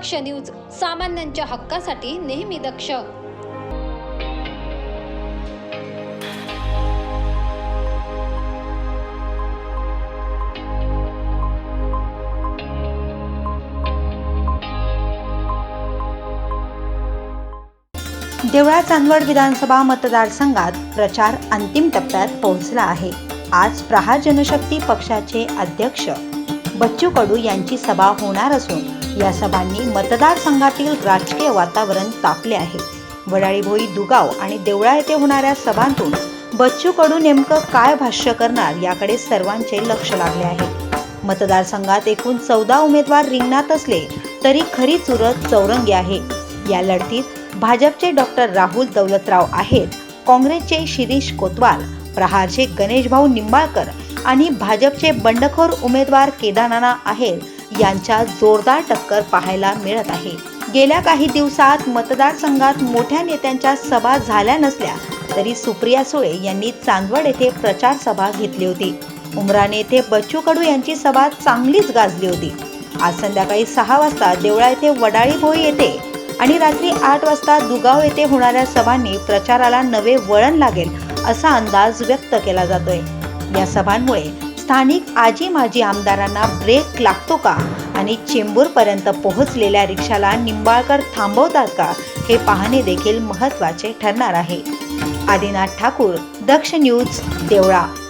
दक्ष news सामान्यांच्या हक्कासाठी नेहमी दक्ष. देवळा चांदवड विधानसभा मतदारसंघात प्रचार अंतिम टप्प्यात पोहोचला आहे. आज प्रहार जनशक्ती पक्षाचे अध्यक्ष बच्चू कडू यांची सभा होणार असून या सभांनी मतदारसंघातील राजकीय वातावरण तापले आहे. वडाळीभोई दुगाव आणि देवळा येथे होणाऱ्या सभांतून बच्चू कडू नेमकं काय भाष्य करणार याकडे सर्वांचे लक्ष लागले आहे. मतदारसंघात एकूण चौदा उमेदवार रिंगणात असले तरी खरी चुरत चौरंगी आहे. या लढतीत भाजपचे डॉक्टर राहुल दौलतराव आहेत काँग्रेसचे शिरीष कोतवाल प्रहारचे गणेशभाऊ निंबाळकर आणि भाजपचे बंडखोर उमेदवार केदारनाना आहेत. यांच्या जोरदार टक्कर पाहायला मिळत आहे. गेल्या काही दिवसात मतदारसंघात मोठ्या नेत्यांच्या सभा झाल्या नसल्या तरी सुप्रिया सुळे यांनी चांदवड येथे प्रचार सभा घेतली होती. उमराने येथे बच्चू कडू यांची सभा चांगलीच गाजली होती. आज संध्याकाळी सहा वाजता देवळा येथे वडाळी भोई येते आणि रात्री आठ वाजता दुगाव येथे होणाऱ्या सभांनी प्रचाराला नवे वळण लागेल असा अंदाज व्यक्त केला जातोय. या सभांमुळे स्थानिक आजी माजी आमदारांना ब्रेक लागतो का? आणि चेंबूरपर्यंत पोहोचलेल्या रिक्षाला निंबाळकर थांबवतात का? हे पाहणे देखील महत्त्वाचे ठरणार आहे. आदिनाथ ठाकूर दक्ष न्यूज देवळा.